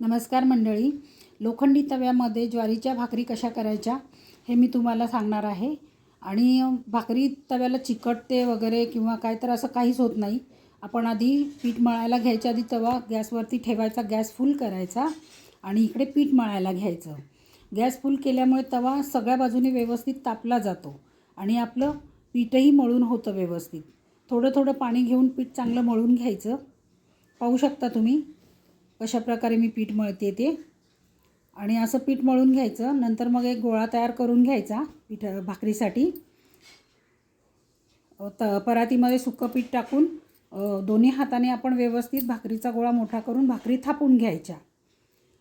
नमस्कार मंडळी. लोखंडी तव्यामध्ये ज्वारीच्या भाकरी कशा करायच्या हे मी तुम्हाला सांगणार आहे. आणि भाकरी तव्याला चिकटते वगैरे किंवा काय तर असं काहीच होत नाही. आपण आधी पीठ मळायला घ्यायच्या आधी तवा गॅसवरती ठेवायचा गॅस फुल करायचा आणि इकडे पीठ मळायला घ्यायचं. गॅस फुल केल्यामुळे तवा सगळ्या बाजूने व्यवस्थित तापला जातो आणि आपलं पीठही मळून होतं व्यवस्थित. थोडं थोडं पाणी घेऊन पीठ चांगलं मळून घ्यायचं. पाहू शकता तुम्ही? कशा प्रकारे मी पीठ मळते ते. आणि असं पीठ मळून घ्यायचं. नंतर मग एक गोळा तयार करून घ्यायचा पीठ भाकरीसाठी. त परातीमध्ये सुकं पीठ टाकून दोन्ही हाताने आपण व्यवस्थित भाकरीचा गोळा मोठा करून भाकरी थापून घ्यायच्या.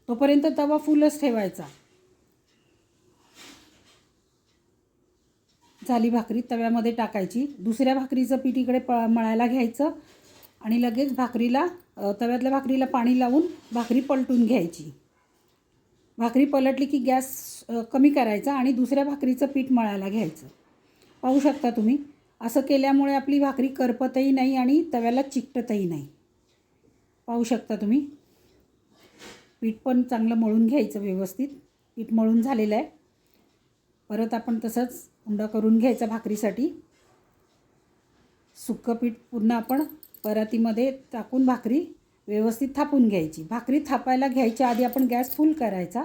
तोपर्यंत तवा फुलच ठेवायचा. झाली भाकरी तव्यामध्ये टाकायची. दुसऱ्या भाकरीचं पीठ इकडे प मळायला घ्यायचं. आणि लगेच भाकरीला तव्यातल्या भाकरीला पाणी लावून भाकरी पलटून घ्यायची. भाकरी पलटली की गॅस कमी करायचा आणि दुसऱ्या भाकरीचं पीठ मळायला घ्यायचं. पाहू शकता तुम्ही असं केल्यामुळे आपली भाकरी करपतही नाही आणि तव्याला चिकटतही नाही. पाहू शकता तुम्ही पीठ पण चांगलं मळून घ्यायचं व्यवस्थित. पीठ मळून झालेलं आहे. परत आपण तसंच उंडा करून घ्यायचा भाकरीसाठी. सुक्कं पीठ पूर्ण आपण परातीमध्ये टाकून भाकरी व्यवस्थित थापून घ्यायची. भाकरी थापायला घ्यायच्या आधी आपण गॅस फुल करायचा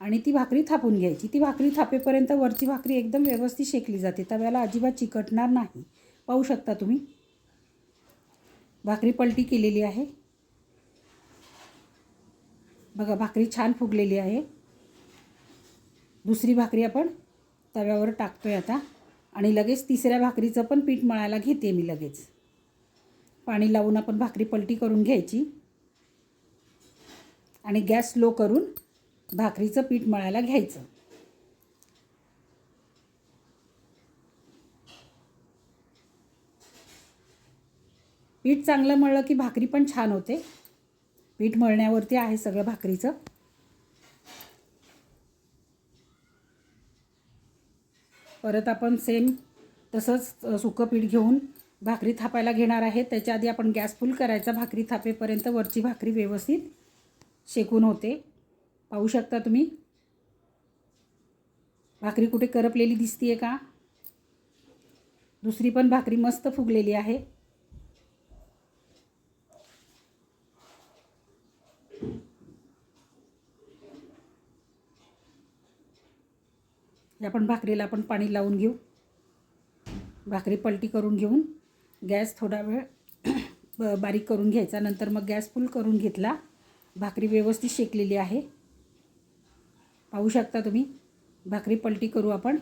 आणि ती भाकरी थापून घ्यायची. ती भाकरी थापेपर्यंत वरची भाकरी एकदम व्यवस्थित शेकली जाते. तव्याला अजिबात चिकटणार नाही. पाहू शकता तुम्ही? भाकरी पलटी केलेली आहे. बघा भाकरी छान फुगलेली आहे. दुसरी भाकरी आपण तव्यावर टाकतोय आता. आणि लगेच तिसऱ्या भाकरीचं पण पीठ मळायला घेते मी लगेच. पाणी लावून आपण भाकरी पलटी करून घ्यायची. आणि गॅस स्लो करून भाकरीचं पीठ मळायला घ्यायचं. पीठ चांगलं मळलं की भाकरी पण छान होते. पीठ मळण्यावरती आहे सगळं भाकरीचं. परत आपण सेम तसंच सुकं पीठ घेऊन भाकरी थापायला घेणार आहे. त्याच्या आधी आपण गॅस फुल करायचा. भाकरी थापेपर्यंत वरची भाकरी व्यवस्थित शेकून होते. पाहू शकता तुम्ही? भाकरी कुठे करपलेली दिसतीये का? दुसरी पण भाकरी मस्त फुगलेली आहे. या आपण भाकरीला आपण पाणी लावून घेऊ. भाकरी पलटी करून घेऊन. गॅस थोडा वेळ ब- बारीक करून घ्यायचा. नंतर मग गॅस फुल करून घेतला. भाकरी व्यवस्थित शेकलेली आहे. पाहू शकता तुम्ही? भाकरी पलटी करू आपण.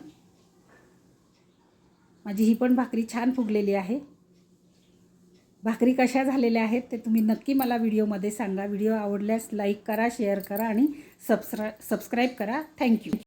माझी ही पण भाकरी छान फुगलेली आहे. भाकरी कशा झालेल्या आहेत ते तुम्ही नक्की मला व्हिडिओमध्ये सांगा. व्हिडिओ आवडल्यास लाईक करा शेअर करा आणि सबस्क्रा सबस्क्राईब करा. थँक्यू.